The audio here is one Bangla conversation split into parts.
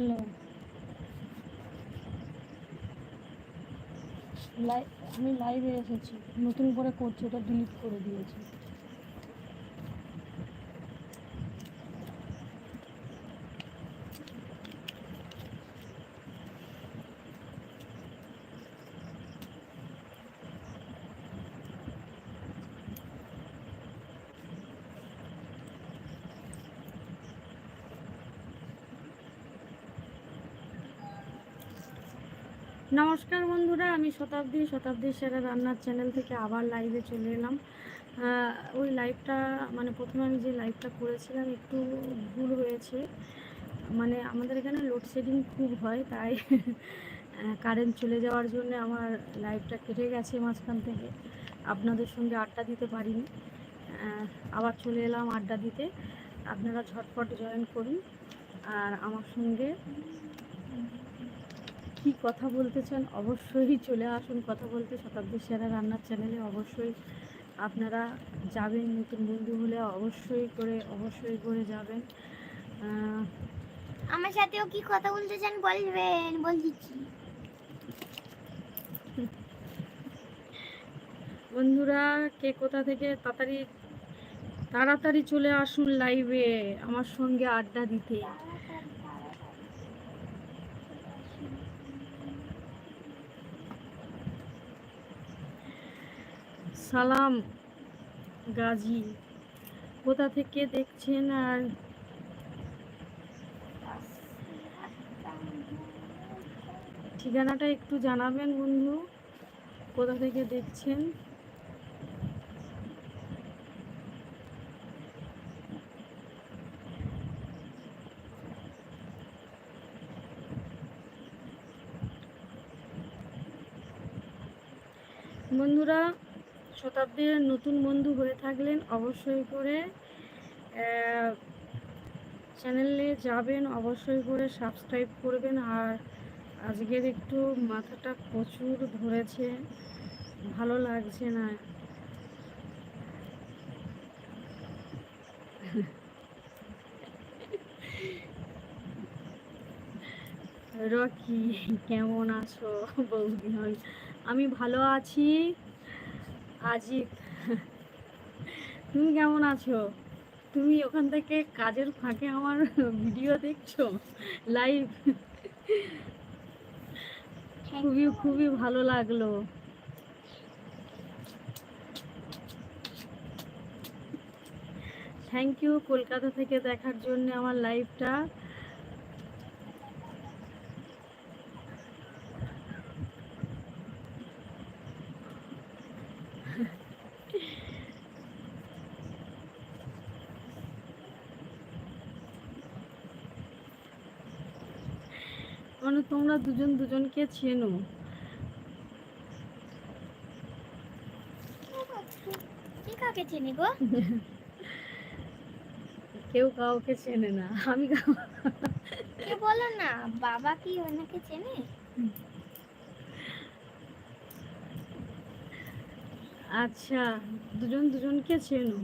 হ্যালো। আমি লাইভে এসেছি। নতুন করে করছি ওটা ডিলিট করে দিয়েছি। নমস্কার বন্ধুরা, আমি শতাব্দী শতাব্দী সেরা রান্নার চ্যানেল থেকে আবার লাইভে চলে এলাম। ওই লাইভটা মানে প্রথমে আমি যে লাইভটা করেছিলাম, একটু ভুল হয়েছে। মানে আমাদের এখানে লোডশেডিং খুব হয়, তাই কারেন্ট চলে যাওয়ার জন্য আমার লাইভটা কেটে গেছে মাঝখান থেকে। আপনাদের সঙ্গে আড্ডা দিতে পারিনি। আবার চলে এলাম আড্ডা দিতে। আপনারা ঝটপট জয়েন করুন। আর আমার সঙ্গে কি কথা বলতে চান অবশ্যই চলে আসুন কথা বলতে। শতাব্দী সেরা রান্নার চ্যানেলে অবশ্যই আপনারা যাবেন নতুন বন্ধু হলে অবশ্যই করে অবশ্যই করে যাবেন। আমার সাথেও কি কথা বলতে চান বলবেন বল দিচ্ছি বন্ধুরা কে কোথা থেকে তাড়াতাড়ি তাড়াতাড়ি চলে আসুন লাইভে আমার সঙ্গে আড্ডা দিতে। সালাম গাজী। কোথা থেকে দেখছেন আর ঠিকানাটা একটু জানাবেন বন্ধু। কোথা থেকে দেখছেন বন্ধুরা শতাব্দীর নতুন বন্ধু হয়ে থাকলেন অবশ্যই করে চ্যানেলে যাবেন অবশ্যই করে, সাবস্ক্রাইব করবেন। আর আজকের একটু মাথাটা প্রচুর ধরেছে, ভালো লাগছে না। রকি, কেমন আছো? বৌদি আমি আমি ভালো আছি। আজিত। তুমি কেমন আছো? তুমি ওখান থেকে কাজের ফাঁকে আমার ভিডিও দেখছ? লাইভ খুবই খুবই ভালো লাগল। থ্যাংক ইউ কলকাতা থেকে দেখার জন্য আমার লাইভটা তোমরা দুজন দুজনকে চেনো কাকে চেনে গো কেউ কাউকে চেনে না আমি কে বলো না বাবা কি ওনাকে চেনে? আচ্ছা দুজন দুজনকে চেনো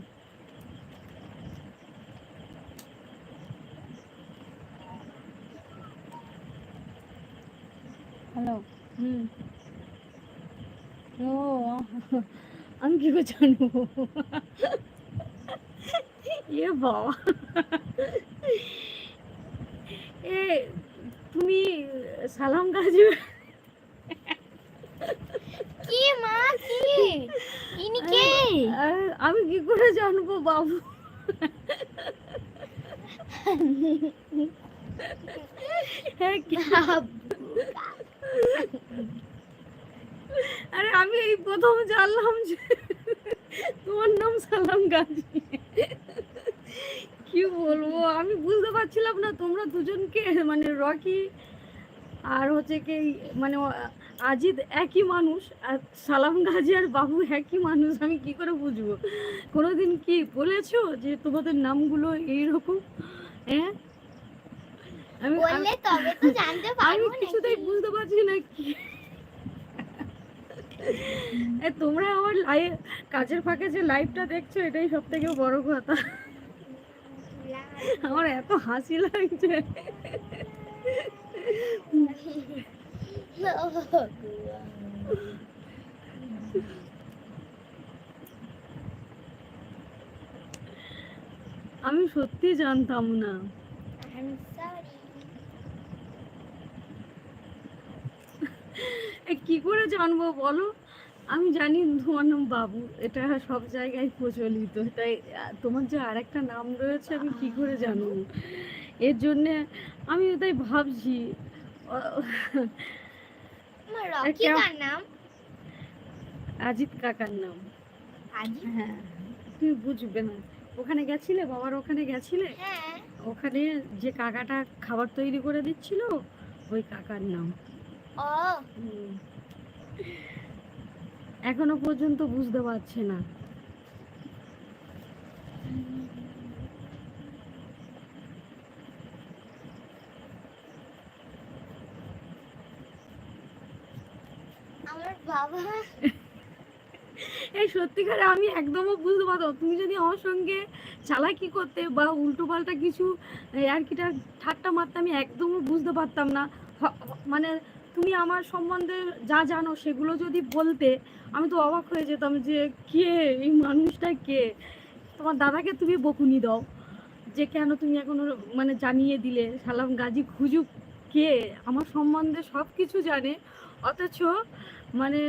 হ্যালো হুম ও আমি কি করে জানব? এ বাবা। এ তুমি সালাম গাজু কি মা? কি? ইনি কে? আরে, আমি কি করে জানব বাবু? হ্যাঁ, আরে আমি এই প্রথম জানলাম যে তোমার নাম সালাম গাজী। কি বলব? আমি বুঝতে পারছিলাম না তোমরা দুজনকে মানে রকি আর হচ্ছে কি মানে আজিদ একই মানুষ, আর সালাম গাজী আর বাবু একই মানুষ, আমি কি করে বুঝব? কোনোদিন কি বলেছ যে তোমাদের নামগুলো এইরকম? হ্যাঁ? বললে তবে তো জানতে আমি পারব কিছুতেই বুঝতে পারছি না কি। এ, তোমরা আমার লাইভ কাজের ফাঁকে যে লাইভটা দেখছ এটাই সব থেকে বড় কথা। আমার এত হাসি লাগছে। আমি সত্যি জানতাম না। কি করে জানব বলো? আমি জানি তোমার নাম বাবু এটা সব জায়গায় প্রচলিত তাই তোমার যে আরেকটা নাম রয়েছে আমি কি করে জানব? এর জন্যে আমি তাই ভাবছি। নাম? অজিত কাকার নাম। হ্যাঁ তুমি বুঝবে না। ওখানে গেছিলে? বাবার ওখানে গেছিলে? হ্যাঁ। ওখানে যে কাকাটা খাবার তৈরি করে দিচ্ছিল ওই কাকার নাম। এখনও পর্যন্ত বুঝতে পারছে না। বাবা। এই সত্যিকারে আমি একদমও বুঝতে পারতাম তুমি যদি আমার সঙ্গে চালাকি করতে বা উল্টো পাল্টা কিছু আর কিটা ঠাট্টা মারতে আমি একদমও বুঝতে পারতাম না। মানে তুমি আমার সম্বন্ধে যা জানো সেগুলো যদি বলতে, আমি তো অবাক হয়ে যেতাম যে কে এই মানুষটা কে? তোমার দাদাকে তুমি বকুনি দাও, যে কেন তুমি এখনও মানে জানিয়ে দিলে, সালাম গাজী খুঁজুক কে? আমার সম্বন্ধে সব কিছু জানে, অথচ মানে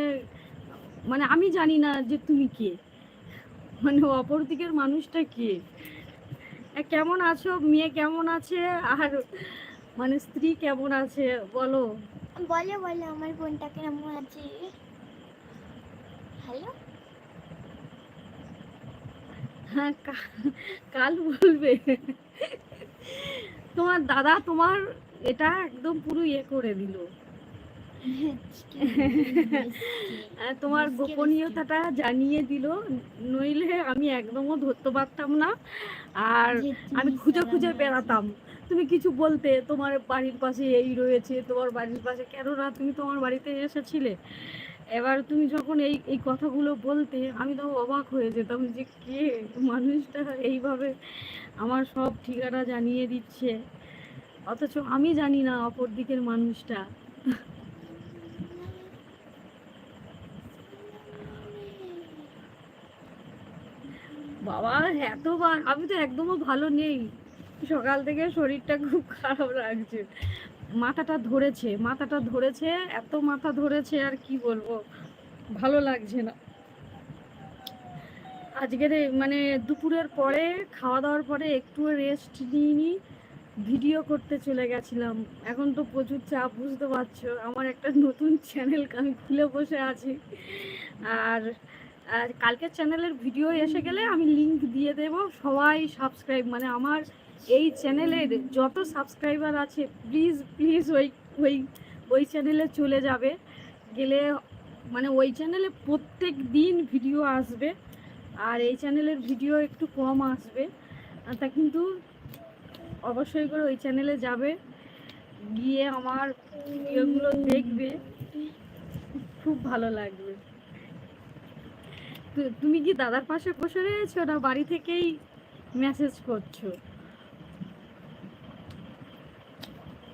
মানে আমি জানি না যে তুমি কে। মানে অপর দিকের মানুষটা কে? কেমন আছো? মেয়ে কেমন আছে? আর মানে স্ত্রী কেমন আছে? বলো। বলো বলো আমার বোনটা কেমন আছে? হ্যালো? হ্যাঁ কাল বলবে। তোমার দাদা তোমার এটা একদম পুরো ইয়ে করে দিল। তোমার গোপনীয়তাটা জানিয়ে দিল নইলে আমি একদমও ধরতে পারতাম না। আর আমি খুঁজে খুঁজে বেড়াতাম। তুমি কিছু বলতে? তোমার বাড়ির পাশে এই রয়েছে, তোমার বাড়ির পাশে। কেন না তুমি তোমার বাড়িতে এসেছিলে। এবার তুমি যখন এই এই কথাগুলো বলতে, আমি তো অবাক হয়ে যেতাম যে কে মানুষটা এইভাবে আমার সব ঠিকানা জানিয়ে দিচ্ছে। অথচ আমি জানি না অপর দিকের মানুষটা। বাবা, এতবার আমি তো একদমও ভালো নেই। সকাল থেকে শরীরটা খুব খারাপ লাগছে। মাথাটা ধরেছে মাথাটা ধরেছে, এত মাথা ধরেছে আর কি বলব? ভালো লাগছে না। আজকের মানে দুপুরের পরে, খাওয়া দাওয়ার পরে একটু রেস্ট নিইনি ভিডিও করতে চলে গেছিলাম। এখন তো প্রচুর চাপ, বুঝতে পারছ? আমার একটা নতুন চ্যানেল আমি খুলে বসে আছি। আর আর কালকের চ্যানেলের ভিডিও এসে গেলে আমি লিংক দিয়ে দেব। সবাই সাবস্ক্রাইব মানে আমার এই চ্যানেলের যত সাবস্ক্রাইবার আছে প্লিজ প্লিজ ওই ওই ওই চ্যানেলে চলে যাবে। গেলে মানে ওই চ্যানেলে প্রত্যেক দিন ভিডিও আসবে, আর এই চ্যানেলের ভিডিও একটু কম আসবে। তা কিন্তু অবশ্যই করে ওই চ্যানেলে যাবে, গিয়ে আমার ভিডিওগুলো দেখবে। খুব ভালো লাগবে। তুমি কি দাদার পাশে বসে রয়েছো না বাড়ি থেকেই মেসেজ করছ?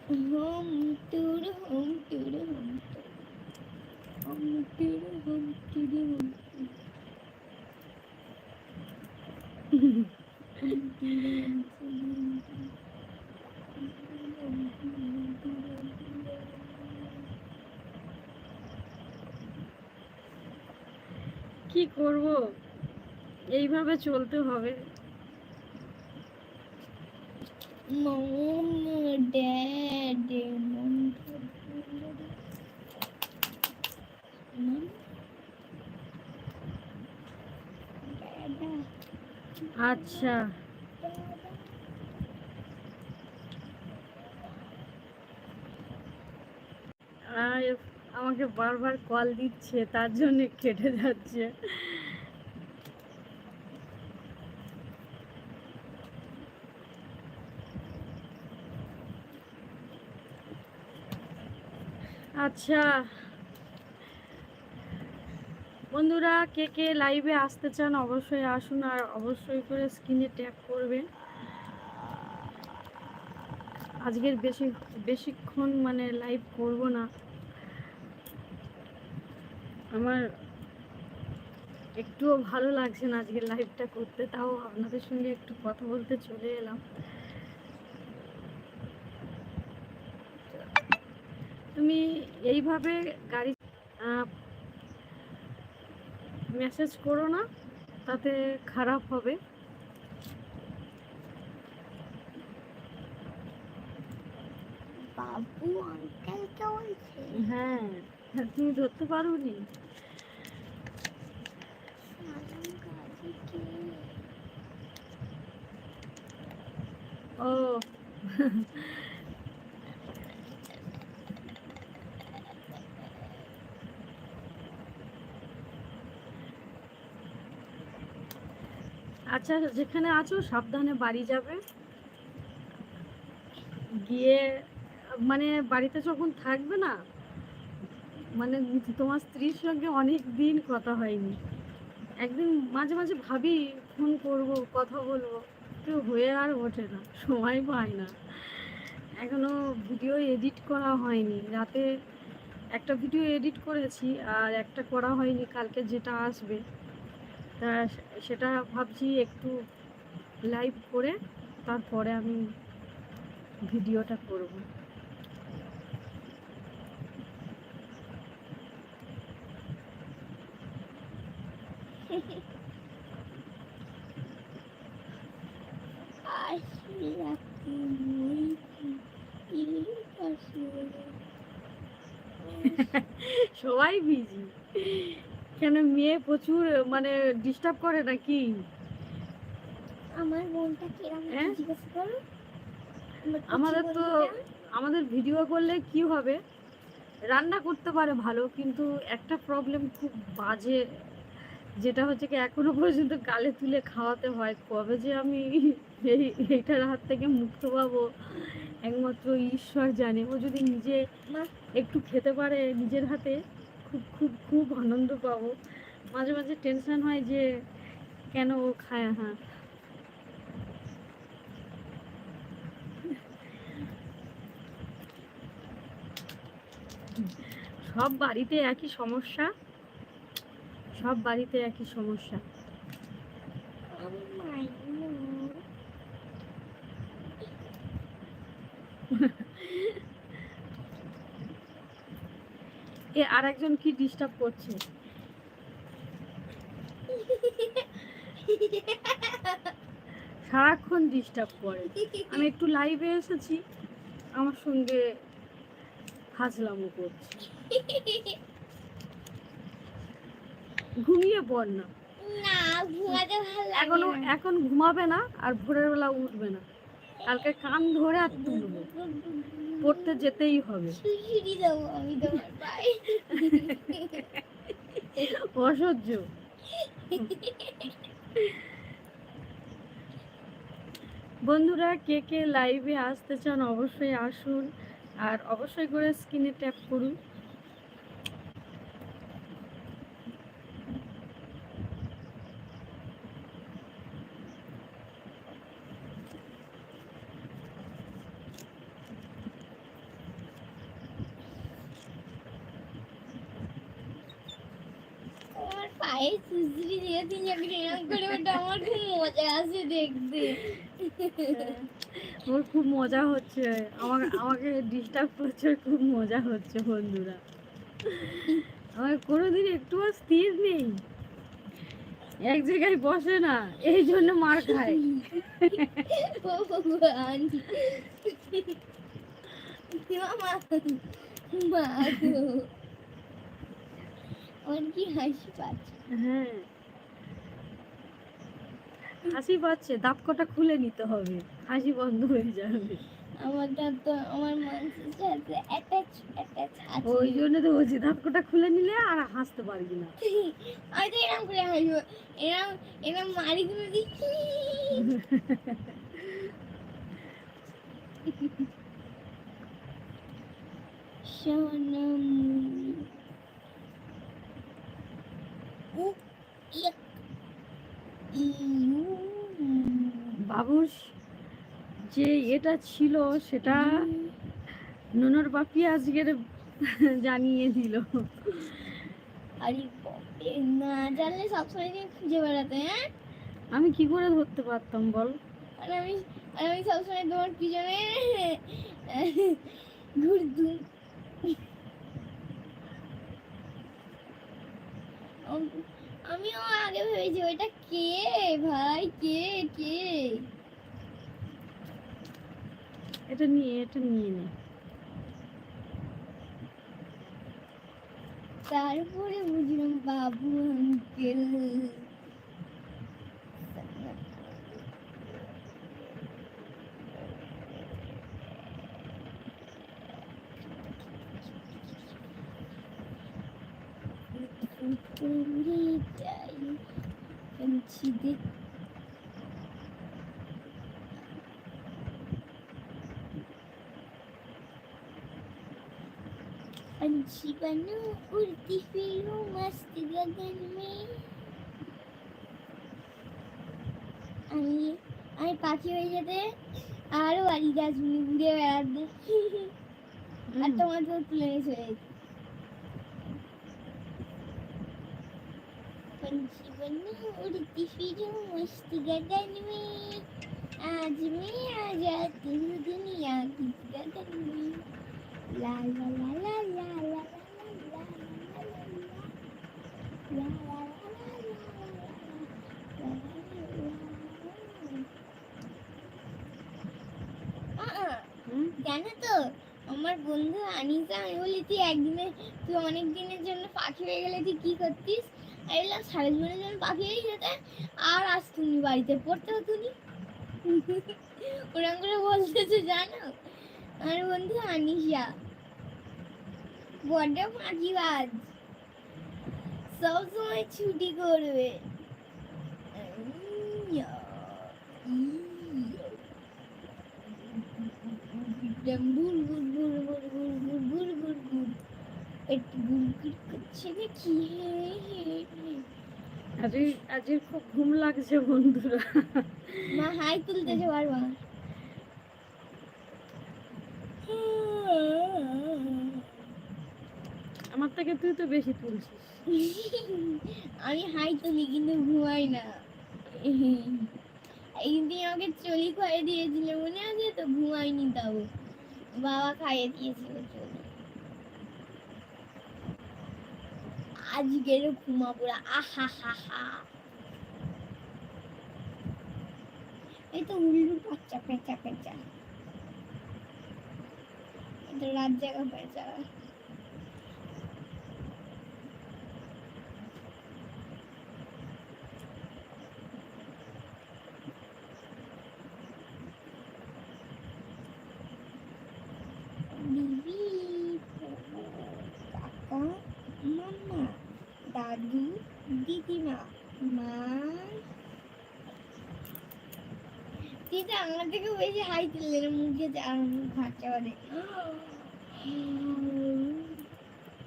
হোম হোম কি করব? এইভাবে চলতে হবে। আচ্ছা। আমাকে বারবার কল দিচ্ছে তার জন্য কেটে যাচ্ছে। আচ্ছা। বন্ধুরা, কে কে লাইভে আসতে চান অবশ্যই আসুন আর অবশ্যই করে স্ক্রিনে ট্যাগ করবেন। আজকের বেশি, বেশিক্ষণ মানে লাইভ করব না। আমার একটুও ভালো লাগছে না আজকে লাইভটা করতে, তাও আপনাদের সঙ্গে একটু কথা বলতে চলে এলাম। তুমি এইভাবে গাড়ি মেসেজ করো না তাতে খারাপ হবে। বাবু বলছে? হ্যাঁ তুমি ধরতে পারোনি? সালাম গাজীকে ও আচ্ছা যেখানে আছো সাবধানে বাড়ি যাবে। গিয়ে মানে বাড়িতে যখন থাকবে না মানে তোমার স্ত্রীর সঙ্গে অনেক দিন কথা হয়নি। একদিন মাঝে মাঝে ভাবি, ফোন করব, কথা বলব কেউ হয়ে আর ওঠে না, সময় পায় না। এখনও ভিডিও এডিট করা হয়নি। রাতে একটা ভিডিও এডিট করেছি, আর একটা করা হয়নি, কালকে যেটা আসবে। তা সেটা ভাবছি একটু লাইভ করে তারপরে আমি ভিডিওটা করব। সবাই বিজি কেন মেয়ে প্রচুর মানে ডিস্টার্ব করে নাকি? আমার বোনটা কিরম হ্যাঁ? জিজ্ঞেস করো আমাদের তো আমাদের ভিডিও করলে কি হবে? রান্না করতে পারে ভালো কিন্তু একটা প্রবলেম খুব বাজে যেটা হচ্ছে কি এখনও পর্যন্ত গালে তুলে খাওয়াতে হয়। কবে যে আমি এই এইটার হাত থেকে মুক্ত পাবো? একমাত্র ঈশ্বর জানে। ও যদি নিজে একটু খেতে পারে নিজের হাতে? খুব খুব খুব আনন্দ পাবো। মাঝে মাঝে টেনশন হয় যে কেন ও খায় হ্যাঁ। সব বাড়িতে একই সমস্যা। সব বাড়িতে একই সমস্যা আমার মাইনু এ আর একজন কি ডিস্টার্ব করছে? সারাক্ষণ ডিস্টার্ব করে। আমি একটু লাইভে এসেছি আমার সঙ্গে হাজলামো করছে। ঘুমিয়ে পড় না। এখনও। এখন ঘুমাবে না আর ভোরের বেলা উঠবে না। কালকে কান ধরে আর তুলবো। পড়তে যেতেই হবে। অসহ্য। বন্ধুরা, কে কে লাইভে আসতে চান অবশ্যই আসুন। আর অবশ্যই করে স্ক্রিনে ট্যাপ করুন আমার পায়ে দিয়েছি যখন এরকম করে ওটা আমার খুব মজা আসে দেখতে। ওর খুব মজা হচ্ছে। আমাকে আমাকে ডিস্টার্ব করছে খুব মজা হচ্ছে বন্ধুরা। আমার কোনোদিন একটুও স্থির নেই। এক জায়গায় বসে না এই জন্য মার খায়। ভগবান। আমার কি হাসি পাচ্ছে? হ্যাঁ। হাসি পাচ্ছে দাঁত কটা খুলে নিতে হবে হাসি বন্ধ হয়ে যাবে। আমারটা তো আমার মানুষের সাথে অ্যাটাচ অ্যাটাচ আছে। ওই জন্য তো বলছি দাঁত কটা খুলে নিলে আর হাসতে পারবি না। আমি তো এরকম করে হাসবো এরকম এরকম মারি করে বাবুর যে এটা ছিল সেটা নুনুর বাপি আজকের জানিয়ে দিল। আরে না জানলে সবসময় খুঁজে বেড়াতে হ্যাঁ? আমি কি করে ধরতে পারতাম বল? আর আমি আর আমি সবসময় তোমার পিছনে ঘুরতুম। আমিও আগে ভেবেছি ওইটা কে ভাই? কে? কে? এটা নিয়ে এটা নিয়ে নে। তারপরে বুঝলাম বাবু আঙ্কেল। সিদ্দিক أمشي بنو قلتي في يوم أستجد المي আমি আমি পাখি হয়ে যেতে আরও বাড়ি গাছ ঘুরে বেড়াতে আর তোমাকেও তুলে চলে যেতে जीवन उड़ती फिरूं मस्ती गगन में आज मैं आ जाती हूँ दुनिया की गगन में ला ला জানো তো আমার বন্ধু আনিকা আমি বলি, তুই একদিনে, তুই অনেক দিনের জন্য পাখি হয়ে গেলে তুই কি করতিস? বললাম সারা জীবনের জন্য পাখি হয়ে যেতে আর আসতুনি বাড়িতে পড়তে হতুনি ওরকম করে বলতেছে জানো আমার বন্ধু আনিসা বড্ড ফাঁকিবাজ সবসময় ছুটি করবে ইয়া, ইয়া। বুল বুল বুল বুল বুল বুল বুল বুল বুল একটু বুল বুল করছে দেখি আরে আজকে খুব ঘুম লাগছে বন্ধুরা। মা হাই তুলতেছে বারবার আমার থেকে তুই তো বেশি তুলছিস। আমি হাই তুলি কিন্তু ঘুমাই না। একদিন আমাকে চলি খাইয়ে দিয়েছিল মনে আছে তো? ঘুমাইনি তাও। বাবা খাইয়ে দিয়েছিল আজকেরও ঘুমাবো না। আহা হা হা এই তো উল্লু বাচ্চা পেঁচা পেঁচা এটা রাত জায়গা পেঁচা বিবি কাকা মামা দাদু দিদিমা মা দিদা আমার বেশি হাই মুখে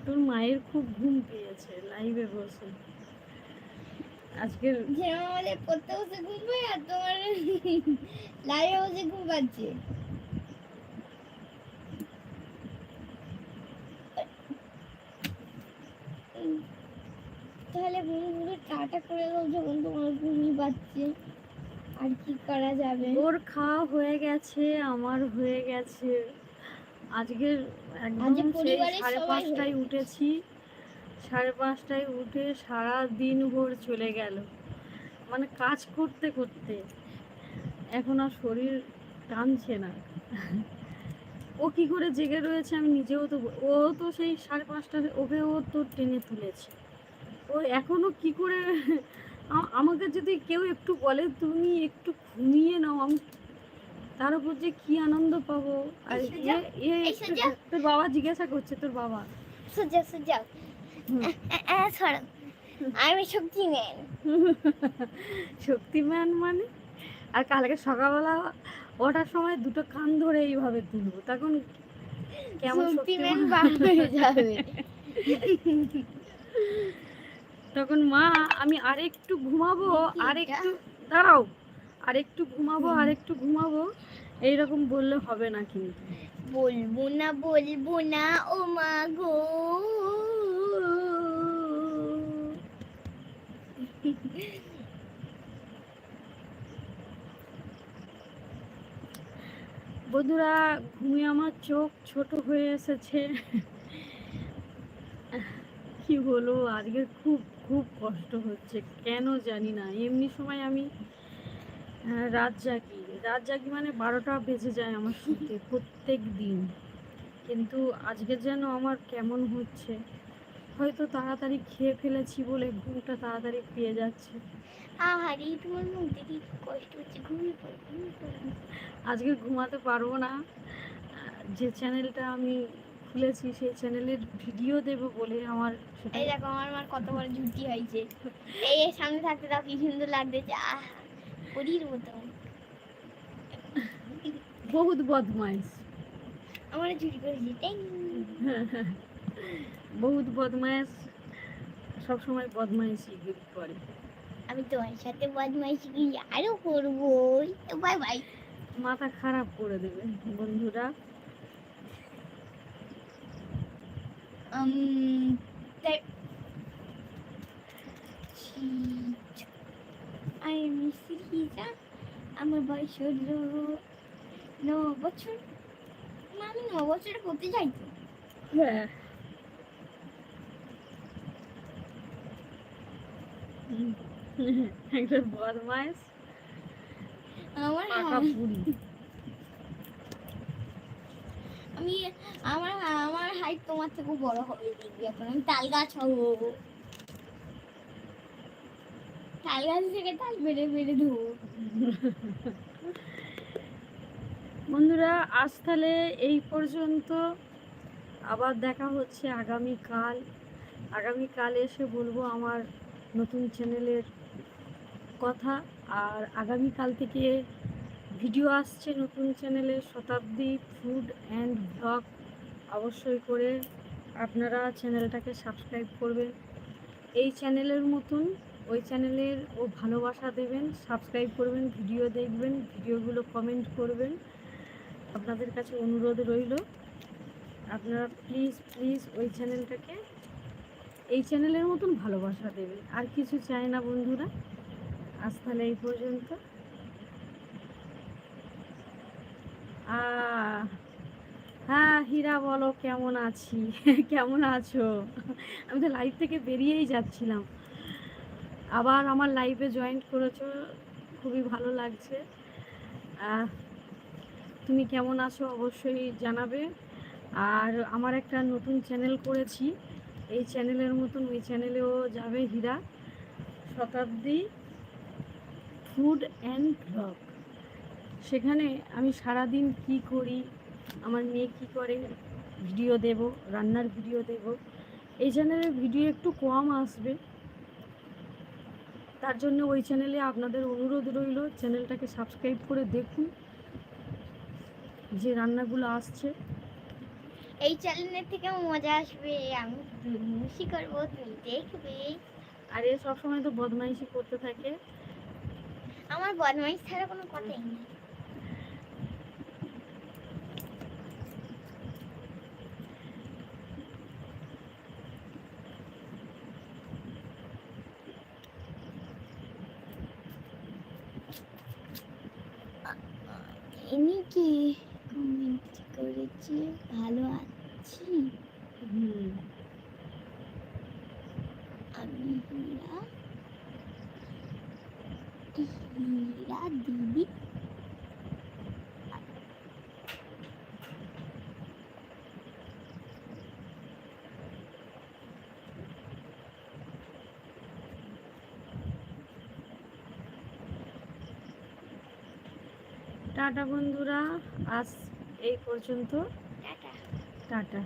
তোর মায়ের খুব ঘুম পেয়েছে লাইভে বসে। যেরকম আমাদের পড়তে বসে ঘুম পায় আর তোমার লাইভে বসে ঘুম পাচ্ছে। তাহলে বন্ধুগুলো টাটা করে দাও যখন তোমার ঘুমই পাচ্ছে। আর কি করা যাবে? ওর খাওয়া হয়ে গেছে আমার হয়ে গেছে। আজকের একদম সেই সাড়ে পাঁচটায় উঠেছি। সাড়ে পাঁচটায় উঠে সারা দিন ভোর চলে গেল। মানে কাজ করতে করতে। এখন আর শরীর টানছে না। ও কি করে জেগে রয়েছে আমি নিজেও তো ও তো সেই সাড়ে পাঁচটা ওকে ও তো টেনে তুলেছে। ও এখনও কি করে আমাকে যদি কেউ একটু বলে তুমি একটু ঘুমিয়ে নাও আমি তার উপর যে কি আনন্দ পাবো? আর তোর বাবা জিজ্ঞাসা করছে তোর বাবা। সোজা সোজা হুম। আমি শক্তি নেন শক্তিমান। মানে? আর কালকে সকালবেলা ওঠার সময় দুটো কান ধরে এইভাবে তুলবো তখন কেমন শক্তিম্যান শক্তিমান? বার হয়ে যাবে। তখন মা আমি আরেকটু ঘুমাবো কি আর? একটু দাঁড়াও আর একটু ঘুমাবো আর একটু ঘুমাবো এইরকম বললে হবে না কিন্তু। বলব না বলব না ও মা গো। বন্ধুরা ঘুমিয়ে আমার চোখ ছোট হয়ে এসেছে। কি বলব আজকে খুব খুব কষ্ট হচ্ছে কেন জানি না। এমনি সময় আমি আহ, রাত জাগি। রাত জাগি মানে বারোটা বেজে যায় আমার শুতে প্রত্যেক দিন। কিন্তু আজকে যেন আমার কেমন হচ্ছে হয়তো তাড়াতাড়ি খেয়ে ফেলেছি বলে ঘুমটা তাড়াতাড়ি পেয়ে যাচ্ছে। আহারে তোমার মুখ দেখে কষ্ট হচ্ছে? ঘুমিয়ে পড়ো আজকে ঘুমাতে পারব না। যে চ্যানেলটা আমি খুলেছি সেই চ্যানেলের ভিডিও দেব বলে আমার এই দেখো আমার মার কত বড় ঝুঁটি হয়েছে। এই সামনে থাকতে দাও কি সুন্দর লাগতেছে। আহ পরীর মতো। বহুত বদমাইশ। আমার ঝুঁটি করেছি। বহুত বদমাইশ সব সবসময় বদমাইশি করে। আমি তোমার সাথে বদমাইশি আরও করব? বাই বাই মাথা খারাপ করে দেবে বন্ধুরা। Um তাই আই মিস রিজা আমার বয়স হলো ন বছর আমি ন বছর করতে চাই তো হ্যাঁ একটা বদমাইশ আমার পাকা পুরি আমি, আমার আমার হাইট তোমার থেকে বড় হবে দেখবি এখন আমি তাল গাছ হব। তাল গাছ থেকে তাল বেড়ে বেড়ে দেবো বন্ধুরা, আজ তাহলে এই পর্যন্ত। আবার দেখা হচ্ছে আগামীকাল। আগামীকাল এসে বলব আমার নতুন চ্যানেলের কথা। আর আগামীকাল থেকে ভিডিও আসছে নতুন চ্যানেলে, শতাব্দী ফুড অ্যান্ড ব্লগ। অবশ্যই করে আপনারা চ্যানেলটাকে সাবস্ক্রাইব করবেন। এই চ্যানেলের মতন ওই চ্যানেলের ও ভালোবাসা দেবেন, সাবস্ক্রাইব করবেন, ভিডিও দেখবেন, ভিডিওগুলো কমেন্ট করবেন। আপনাদের কাছে অনুরোধ রইল, আপনারা প্লিজ প্লিজ ওই চ্যানেলটাকে, এই চ্যানেলের মতন ভালোবাসা দেবেন। আর কিছু চাই না বন্ধুরা? আজ তাহলে এই পর্যন্ত আহ, হ্যাঁ হীরা বলো, কেমন আছি? কেমন আছো? আমি তো লাইভ থেকে বেরিয়েই যাচ্ছিলাম। আবার আমার লাইভে জয়েন করেছ, খুবই ভালো লাগছে। তুমি কেমন আছো অবশ্যই জানাবে। আর আমার একটা নতুন চ্যানেল করেছি। এই চ্যানেলের মতন ওই চ্যানেলেও যাবে হীরা শতাব্দী ফুড অ্যান্ড ব্লগ সেখানে আমি সারাদিন কি করি আমার মেয়ে কি করে ভিডিও দেব রান্নার ভিডিও দেব। এই চ্যানেলের ভিডিও একটু কম আসবে। তার জন্য ওই চ্যানেলে আপনাদের অনুরোধ রইল চ্যানেলটাকে সাবস্ক্রাইব করে দেখুন যে রান্নাগুলো আসছে। এই চ্যানেলের থেকে মজা আসবে আমি দুর্মুষি করব তুমি দেখবে। আর এ সবসময় তো বদমাইশি করতে থাকে। আমার বদমাইশ ছাড়া কোনো কথাই নেই। ইনি কি? কমেন্ট করেছে? ভালো আছি হুম আমি হীরা হীরা দিদি টাটা বন্ধুরা আজ এই পর্যন্ত। টাটা। টাটা।